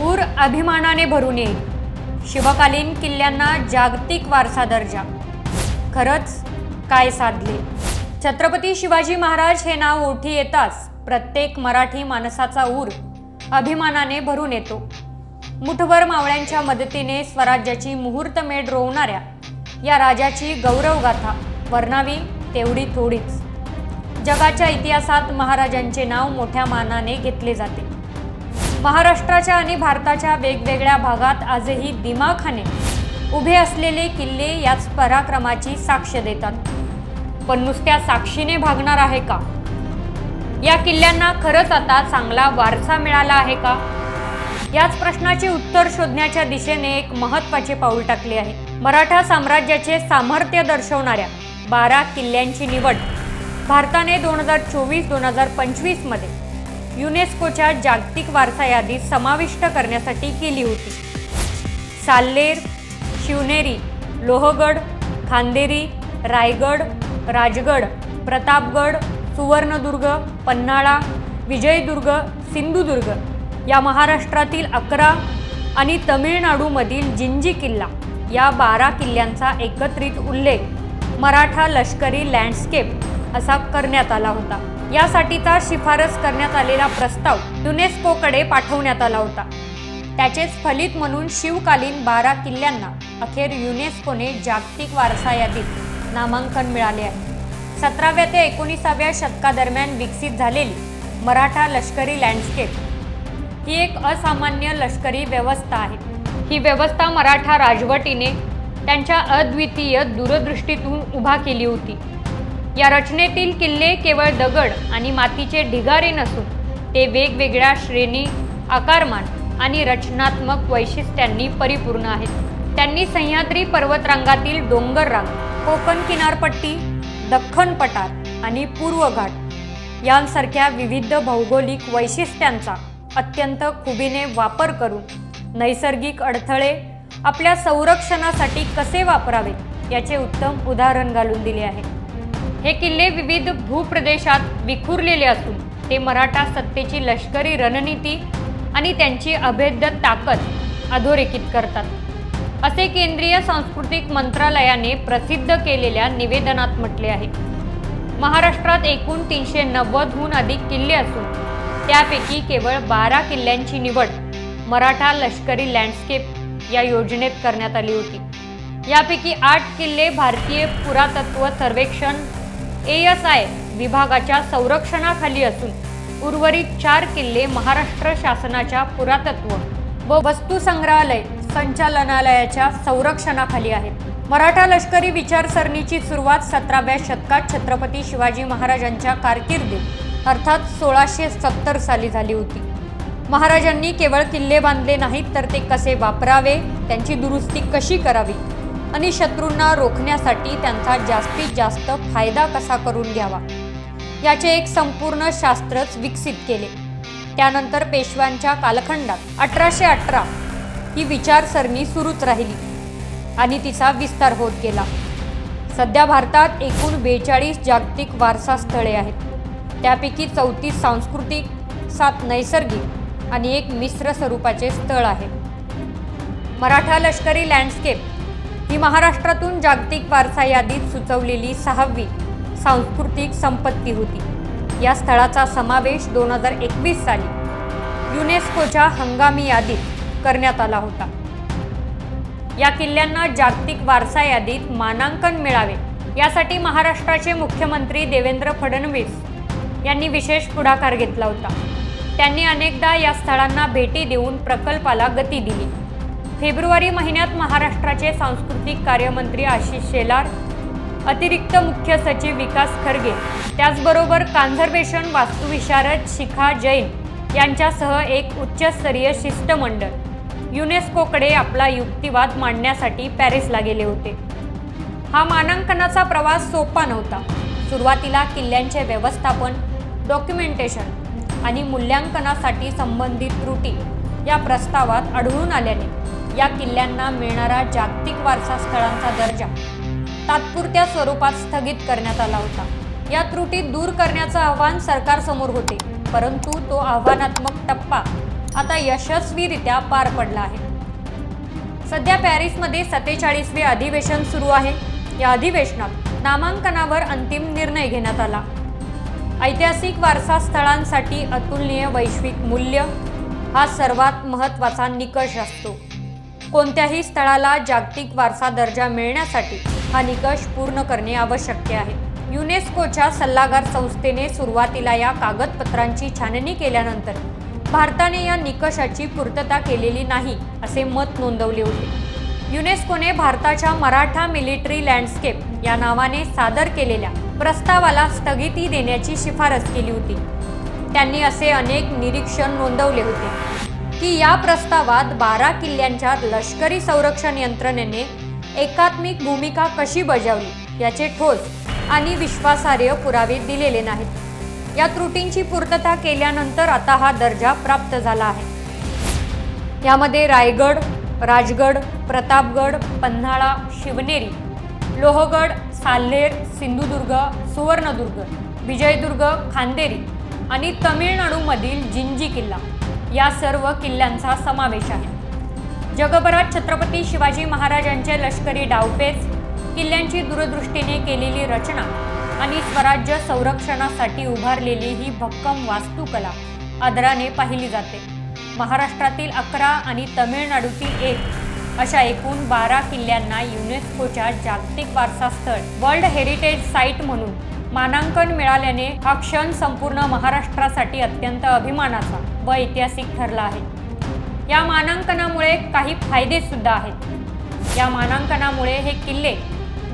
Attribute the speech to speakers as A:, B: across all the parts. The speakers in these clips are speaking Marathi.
A: ऊर अभिमानाने भरून येईल. शिवकालीन किल्ल्यांना जागतिक वारसा दर्जा. खरंच काय साधले? छत्रपती शिवाजी महाराज हे नाव ओठी येताच प्रत्येक मराठी माणसाचा ऊर अभिमानाने भरून येतो. मुठभर मावळ्यांच्या मदतीने स्वराज्याची मुहूर्तमेढ रोवणाऱ्या या राजाची गौरवगाथा वर्णावी तेवढी थोडीच. जगाच्या इतिहासात महाराजांचे नाव मोठ्या मानाने घेतले जाते. महाराष्ट्राच्या आणि भारताच्या वेगवेगळ्या भागात आजही दिमाखाने उभे असलेले किल्ले याच पराक्रमाची साक्ष देतात. पण नुसत्या साक्षीने भागणार आहे का? या किल्ल्यांना खरंच आता चांगला वारसा मिळाला आहे का? याच प्रश्नाचे उत्तर शोधण्याच्या दिशेने एक महत्त्वाचे पाऊल टाकले आहे. मराठा साम्राज्याचे सामर्थ्य दर्शवणाऱ्या बारा किल्ल्यांची निवड भारताने दोन हजार चोवीस दोन हजार पंचवीसमध्ये युनेस्कोच्या जागतिक वारसा यादीत समाविष्ट करण्यासाठी केली होती. साल्लेर शिवनेरी लोहगड खांदेरी रायगड राजगड प्रतापगड सुवर्णदुर्ग पन्हाळा विजयदुर्ग सिंधुदुर्ग या महाराष्ट्रातील अकरा आणि तमिळनाडूमधील जिंजी किल्ला या बारा किल्ल्यांचा एकत्रित उल्लेख मराठा लष्करी लँडस्केप असा करण्यात आला होता. यासाठीचा शिफारस करण्यात आलेला प्रस्ताव युनेस्कोकडे पाठवण्यात आला होता. त्याचेच फलित म्हणून शिवकालीन बारा किल्ल्यांना अखेर युनेस्कोने जागतिक वारसा यादीत नामांकन मिळाले आहे. सतराव्या ते एकोणीसाव्या शतकादरम्यान विकसित झालेली मराठा लष्करी लँडस्केप ही एक असामान्य लष्करी व्यवस्था आहे. ही व्यवस्था मराठा राजवटीने त्यांच्या अद्वितीय दूरदृष्टीतून उभा केली होती. या रचनेतील किल्ले केवळ दगड आणि मातीचे ढिगारे नसून ते वेगवेगळ्या श्रेणी आकारमान आणि रचनात्मक वैशिष्ट्यांनी परिपूर्ण आहेत. त्यांनी सह्याद्री पर्वतरांगातील डोंगररांग कोकण किनारपट्टी दख्खन पठार आणि पूर्व घाट यांसारख्या विविध भौगोलिक वैशिष्ट्यांचा अत्यंत खुबीने वापर करून नैसर्गिक अडथळे आपल्या संरक्षणासाठी कसे वापरावे याचे उत्तम उदाहरण घालून दिले आहे. हे किल्ले विविध भूप्रदेशात विखुरलेले असून ते मराठा सत्तेची लष्करी रणनीती आणि त्यांची अभेद्य ताकद अधोरेखित करतात. असे केंद्रीय सांस्कृतिक मंत्रालयाने प्रसिद्ध केलेल्या निवेदनात म्हटले आहे. महाराष्ट्रात एकूण तीनशे नव्वदहून अधिक किल्ले असून त्यापैकी केवळ बारा किल्ल्यांची निवड मराठा लष्करी लँडस्केप या योजनेत करण्यात आली होती. यापैकी आठ किल्ले भारतीय पुरातत्व सर्वेक्षण एस आय विभागाच्या संरक्षणाखाली असून उर्वरित चार किल्ले महाराष्ट्र शासनाच्या पुरातत्व व वस्तू संग्रहालय संचालनालयाच्या संरक्षणाखाली आहेत. मराठा लष्करी विचारसरणीची सुरुवात सतराव्या शतकात छत्रपती शिवाजी महाराजांच्या कारकिर्दीत अर्थात सोळाशे सत्तर साली झाली होती. महाराजांनी केवळ किल्ले बांधले नाहीत तर ते कसे वापरावे? त्यांची दुरुस्ती कशी करावी? आणि शत्रूंना रोखण्यासाठी त्यांचा जास्तीत जास्त फायदा कसा करून घ्यावा? याचे एक संपूर्ण शास्त्रच विकसित केले. त्यानंतर पेशव्यांच्या कालखंडात अठराशे अठरा ही विचारसरणी सुरूच राहिली आणि तिचा विस्तार होत गेला. सध्या भारतात एकूण बेचाळीस जागतिक वारसा स्थळे आहेत. त्यापैकी चौतीस सांस्कृतिक सात नैसर्गिक आणि एक मिश्र स्वरूपाचे स्थळ आहे. मराठा लष्करी लँडस्केप ही महाराष्ट्रातून जागतिक वारसा यादीत सुचवलेली सहावी सांस्कृतिक संपत्ती होती. या स्थळाचा समावेश दोन हजार एकवीस साली युनेस्कोच्या हंगामी यादीत करण्यात आला होता. या किल्ल्यांना जागतिक वारसा यादीत मानांकन मिळावे यासाठी महाराष्ट्राचे मुख्यमंत्री देवेंद्र फडणवीस यांनी विशेष पुढाकार घेतला होता. त्यांनी अनेकदा या स्थळांना भेटी देऊन प्रकल्पाला गती दिली. फेब्रुवारी महिन्यात महाराष्ट्राचे सांस्कृतिक कार्यमंत्री आशिष शेलार अतिरिक्त मुख्य सचिव विकास खरगे त्याचबरोबर कान्झर्वेशन वास्तुविशारद शिखा जैन यांच्यासह एक उच्चस्तरीय शिष्टमंडळ. युनेस्कोकडे आपला युक्तिवाद मांडण्यासाठी पॅरिसला गेले होते. हा मानांकनाचा प्रवास सोपा नव्हता. सुरुवातीला किल्ल्यांचे व्यवस्थापन डॉक्युमेंटेशन आणि मूल्यांकनासाठी संबंधित त्रुटी या प्रस्तावात आढळून आल्याने या किल्ल्यांना मिळणारा जागतिक वारसा स्थळांचा दर्जा तात्पुरत्या स्वरूपात स्थगित करण्यात आला होता. या त्रुटी दूर करण्याचं आव्हान सरकारसमोर होते परंतु तो आव्हानात्मक टप्पा आता यशस्वीरित्या पार पडला आहे. सध्या पॅरिसमध्ये सत्तेचाळीसवे अधिवेशन सुरू आहे. या अधिवेशनात नामांकनावर अंतिम निर्णय घेण्यात आला. ऐतिहासिक वारसा स्थळांसाठी अतुलनीय वैश्विक मूल्य हा सर्वात महत्त्वाचा निकष असतो. कोणत्याही स्थळाला जागतिक वारसा दर्जा मिळण्यासाठी हा निकष पूर्ण करणे आवश्यक आहे. युनेस्कोच्या सल्लागार संस्थेने सुरुवातीला या कागदपत्रांची छाननी केल्यानंतर भारताने या निकषाची पूर्तता केलेली नाही असे मत नोंदवले होते. युनेस्कोने भारताच्या मराठा मिलिटरी लँडस्केप या नावाने सादर केलेल्या प्रस्तावाला स्थगिती देण्याची शिफारस केली होती. त्यांनी असे अनेक निरीक्षण नोंदवले होते. की या प्रस्तावात बारा किल्ल्यांच्या लष्करी संरक्षण यंत्रणेने एकात्मिक भूमिका कशी बजावली याचे ठोस आणि विश्वासार्ह पुरावे दिलेले नाहीत. या त्रुटींची पूर्तता केल्यानंतर आता हा दर्जा प्राप्त झाला आहे. यामध्ये रायगड राजगड प्रतापगड पन्हाळा शिवनेरी लोहगड साल्हेर सिंधुदुर्ग सुवर्णदुर्ग विजयदुर्ग खांदेरी आणि तमिळनाडूमधील जिंजी किल्ला. या सर्व किल्ल्यांचा समावेश आहे. जगभरात छत्रपती शिवाजी महाराजांचे लष्करी डावपेच किल्ल्यांची दूरदृष्टीने केलेली रचना आणि स्वराज्य संरक्षणासाठी उभारलेली ही भक्कम वास्तुकला आदराने पाहिली जाते. महाराष्ट्रातील अकरा आणि तमिळनाडूतील एक अशा एकूण बारा किल्ल्यांना युनेस्कोच्या जागतिक वारसा स्थळ वर्ल्ड हेरिटेज साईट म्हणून मानांकन मिळाल्याने हा क्षण संपूर्ण महाराष्ट्रासाठी अत्यंत अभिमानाचा व ऐतिहासिक ठरला आहे. या मानांकनामुळे काही फायदे सुद्धा आहेत. या मानांकनामुळे हे किल्ले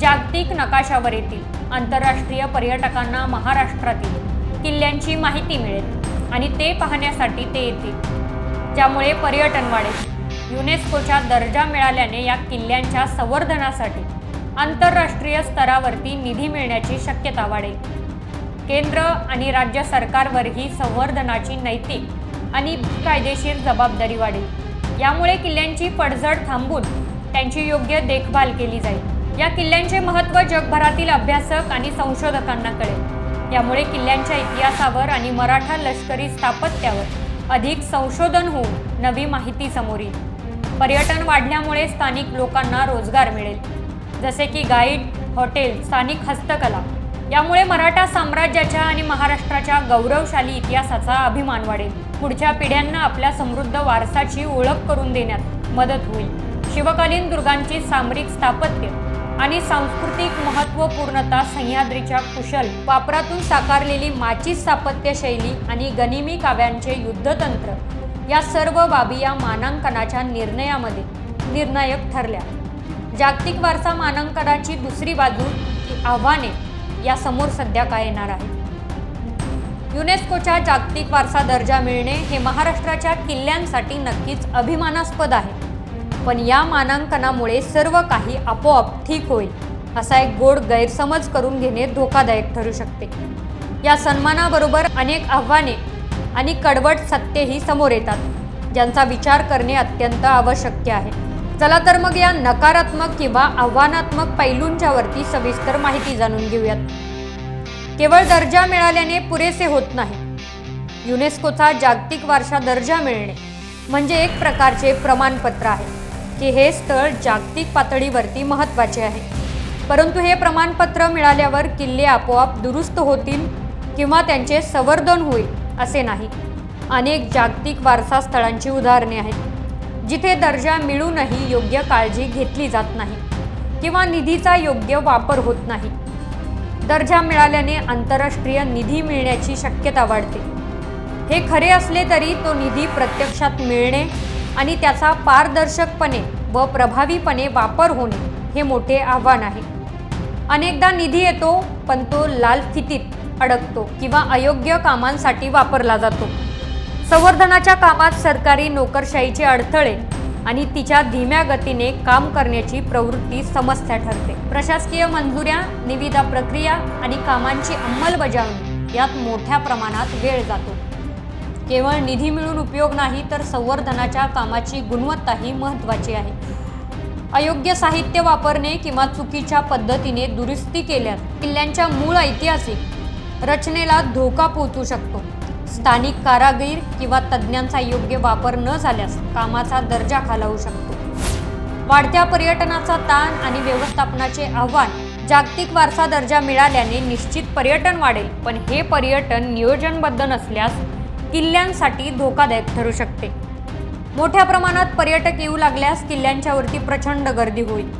A: जागतिक नकाशावर येतील आंतरराष्ट्रीय पर्यटकांना महाराष्ट्रातील किल्ल्यांची माहिती मिळेल आणि ते पाहण्यासाठी ते येतील. ज्यामुळे पर्यटन वाढेल. युनेस्कोच्या दर्जा मिळाल्याने या किल्ल्यांच्या संवर्धनासाठी आंतरराष्ट्रीय स्तरावरती निधी मिळण्याची शक्यता वाढेल. केंद्र आणि राज्य सरकारवरही संवर्धनाची नैतिक आणि कायदेशीर जबाबदारी वाढेल. यामुळे किल्ल्यांची पडझड थांबून त्यांची योग्य देखभाल केली जाईल. या किल्ल्यांचे महत्त्व जगभरातील अभ्यासक आणि संशोधकांना कळेल. यामुळे किल्ल्यांच्या इतिहासावर आणि मराठा लष्करी स्थापत्यावर अधिक संशोधन होऊन नवी माहिती समोर येईल. पर्यटन वाढल्यामुळे स्थानिक लोकांना रोजगार मिळेल. जसे की गाईड हॉटेल स्थानिक हस्तकला. यामुळे मराठा साम्राज्याच्या आणि महाराष्ट्राच्या गौरवशाली इतिहासाचा अभिमान वाढेल. पुढच्या पिढ्यांना आपल्या समृद्ध वारसाची ओळख करून देण्यात मदत होईल. शिवकालीन दुर्गांची सामरिक स्थापत्य आणि सांस्कृतिक महत्त्वपूर्णता सह्याद्रीच्या कुशल वापरातून साकारलेली माची स्थापत्य शैली आणि गनिमी काव्यांचे युद्धतंत्र या सर्व बाबी या मानांकनाच्या निर्णयामध्ये निर्णायक ठरल्या. जागतिक वारसा मानांकनाची दुसरी बाजू आव्हाने या समोर सध्या काय येणार आहे युनेस्कोच्या जागतिक वारसा दर्जा मिळणे हे महाराष्ट्राच्या किल्ल्यांसाठी नक्कीच अभिमानास्पद आहे. पण या मानांकनामुळे सर्व काही आपोआप ठीक होईल असा एक गोड गैरसमज करून घेणे धोकादायक ठरू शकते. या सन्मानाबरोबर अनेक आव्हाने आणि कडवट सत्यही समोर येतात ज्यांचा विचार करणे अत्यंत आवश्यक आहे. चला तर मग या नकारात्मक किंवा आव्हानात्मक पैलूंच्या वरती सविस्तर माहिती जाणून घेऊयात. केवळ दर्जा मिळाल्याने पुरेसे होत नाही. युनेस्कोचा जागतिक वारसा दर्जा मिळणे म्हणजे एक प्रकारचे प्रमाणपत्र आहे की हे स्थळ जागतिक पातळीवरती महत्त्वाचे आहे. परंतु हे प्रमाणपत्र मिळाल्यावर किल्ले आपोआप दुरुस्त होतील किंवा त्यांचे संवर्धन होईल असे नाही. अनेक जागतिक वारसा स्थळांची उदाहरणे आहेत. जिथे दर्जा मिळूनही योग्य काळजी घेतली जात नाही किंवा निधीचा योग्य वापर होत नाही. दर्जा मिळाल्याने आंतरराष्ट्रीय निधी मिळण्याची शक्यता वाढते. हे खरे असले तरी तो निधी प्रत्यक्षात मिळणे आणि त्याचा पारदर्शकपणे व प्रभावीपणे वापर होणे हे मोठे आव्हान आहे. अनेकदा निधी येतो पण तो लाल फितीत अडकतो किंवा अयोग्य कामांसाठी वापरला जातो. संवर्धनाच्या कामात सरकारी नोकरशाहीचे अडथळे आणि तिच्या धीम्या गतीने काम करण्याची प्रवृत्ती समस्या ठरते. प्रशासकीय मंजुऱ्या निविदा प्रक्रिया आणि कामांची अंमलबजावणी यात मोठ्या प्रमाणात वेळ जातो. केवळ निधी मिळून उपयोग नाही तर संवर्धनाच्या कामाची गुणवत्ताही महत्त्वाची आहे. अयोग्य साहित्य वापरणे किंवा चुकीच्या पद्धतीने दुरुस्ती केल्यास किल्ल्यांच्या मूळ ऐतिहासिक रचनेला धोका पोहोचू शकतो. स्थानिक कारागीर किंवा तज्ज्ञांचा योग्य वापर न झाल्यास कामाचा दर्जा खालावू शकतो. वाढत्या पर्यटनाचा ताण आणि व्यवस्थापनाचे आव्हान जागतिक वारसा दर्जा मिळाल्याने निश्चित पर्यटन वाढेल पण हे पर्यटन नियोजनबद्ध नसल्यास किल्ल्यांसाठी धोकादायक ठरू शकते. मोठ्या प्रमाणात पर्यटक येऊ लागल्यास किल्ल्यांच्यावरती प्रचंड गर्दी होईल.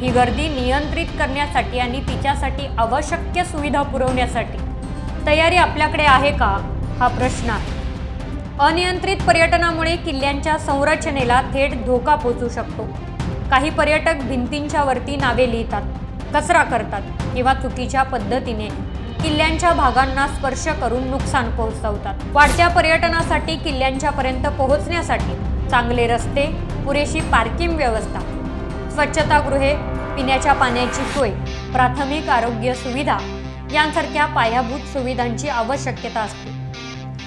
A: ही गर्दी नियंत्रित करण्यासाठी आणि तिच्यासाठी आवश्यक सुविधा पुरवण्यासाठी. तयारी आपल्याकडे आहे का? हा प्रश्न. आहे अनियंत्रित पर्यटनामुळे किल्ल्यांच्या संरचनेला थेट धोका पोचू शकतो. काही पर्यटक भिंतींच्या वरती नावे लिहितात कचरा करतात किंवा चुकीच्या पद्धतीने किल्ल्यांच्या भागांना स्पर्श करून नुकसान पोहोचवतात. वाढत्या पर्यटनासाठी किल्ल्यांच्या पर्यंत पोहोचण्यासाठी चांगले रस्ते पुरेशी पार्किंग व्यवस्था स्वच्छतागृहे पिण्याच्या पाण्याची सोय प्राथमिक आरोग्य सुविधा यांसारख्या पायाभूत सुविधांची आवश्यकता असते.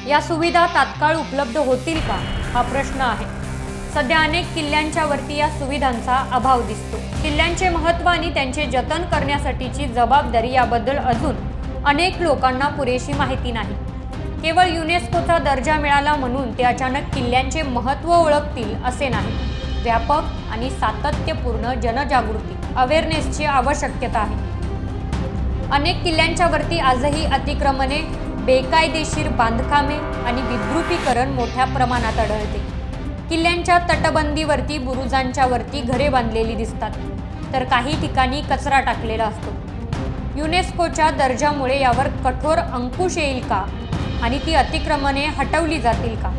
A: या सुविधा तात्काळ उपलब्ध होतील का? हा प्रश्न आहे. सध्या अनेक किल्ल्यांच्या वरती या सुविधांचा अभाव दिसतो. किल्ल्यांचे महत्त्व आणि त्यांचे जतन करण्यासाठीची जबाबदारी याबद्दल अजून अनेक लोकांना पुरेशी माहिती नाही. केवळ युनेस्कोचा दर्जा मिळाला म्हणून ते अचानक किल्ल्यांचे महत्त्व ओळखतील असे नाही. व्यापक आणि सातत्यपूर्ण जनजागृती अवेअरनेसची आवश्यकता आहे. अनेक किल्ल्यांच्या वरती आजही अतिक्रमणे बेकायदेशीर बांधकामे आणि विद्रुपीकरण मोठ्या प्रमाणात आढळते. किल्ल्यांच्या तटबंदीवरती बुरुजांच्या वरती घरे बांधलेली दिसतात. तर काही ठिकाणी कचरा टाकलेला असतो. युनेस्कोच्या दर्जामुळे यावर कठोर अंकुश येईल का? आणि ती अतिक्रमणे हटवली जातील का?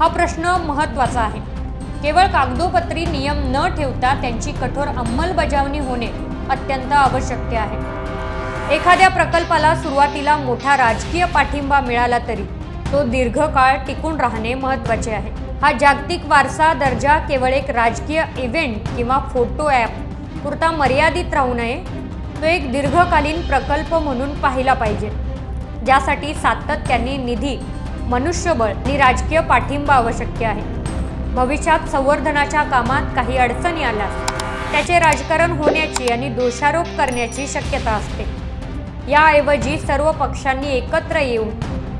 A: हा प्रश्न महत्त्वाचा आहे. केवळ कागदोपत्री नियम न ठेवता त्यांची कठोर अंमलबजावणी होणे अत्यंत आवश्यक आहे. एखाद्या प्रकल्पाला सुरुवातीला मोठा राजकीय पाठिंबा मिळाला तरी तो दीर्घकाळ टिकून राहणे महत्त्वाचे आहे. हा जागतिक वारसा दर्जा केवळ एक राजकीय इव्हेंट किंवा फोटो ॲप पुरता मर्यादित राहू नये तो एक दीर्घकालीन प्रकल्प म्हणून पाहिला पाहिजे ज्यासाठी सातत्याने निधी मनुष्यबळ आणि राजकीय पाठिंबा आवश्यक आहे. भविष्यात संवर्धनाच्या कामात काही अडचणी आल्यास त्याचे राजकारण होण्याची आणि दोषारोप करण्याची शक्यता असते. याऐवजी सर्व पक्षांनी एकत्र येऊन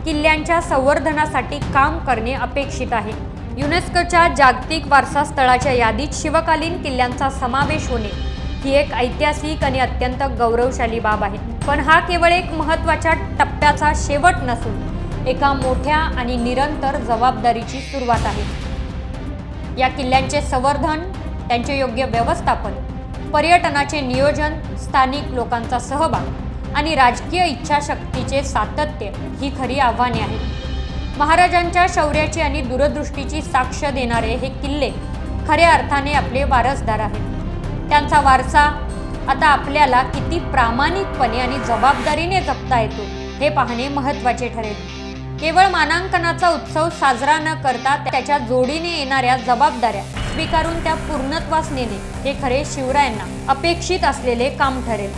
A: किल्ल्यांच्या संवर्धनासाठी काम करणे अपेक्षित आहे. युनेस्कोच्या जागतिक वारसा स्थळाच्या यादीत शिवकालीन किल्ल्यांचा समावेश होणे ही एक ऐतिहासिक आणि अत्यंत गौरवशाली बाब आहे. पण हा केवळ एक महत्त्वाच्या टप्प्याचा शेवट नसून एका मोठ्या आणि निरंतर जबाबदारीची सुरुवात आहे. या किल्ल्यांचे संवर्धन त्यांचे योग्य व्यवस्थापन पर्यटनाचे नियोजन स्थानिक लोकांचा सहभाग आणि राजकीय इच्छाशक्तीचे सातत्य ही खरी आव्हाने आहेत. महाराजांच्या शौर्याची आणि दूरदृष्टीची साक्ष देणारे हे किल्ले खऱ्या अर्थाने आपले वारसदार आहेत. त्यांचा वारसा आता आपल्याला किती प्रामाणिकपणे आणि जबाबदारीने जपता येतो हे पाहणे महत्त्वाचे ठरेल. केवळ मानांकनाचा उत्सव साजरा न करता त्याच्या जोडीने येणाऱ्या जबाबदाऱ्या स्वीकारून त्या पूर्णत्वास नेणे हे खरे शिवरायांना अपेक्षित असलेले काम ठरेल.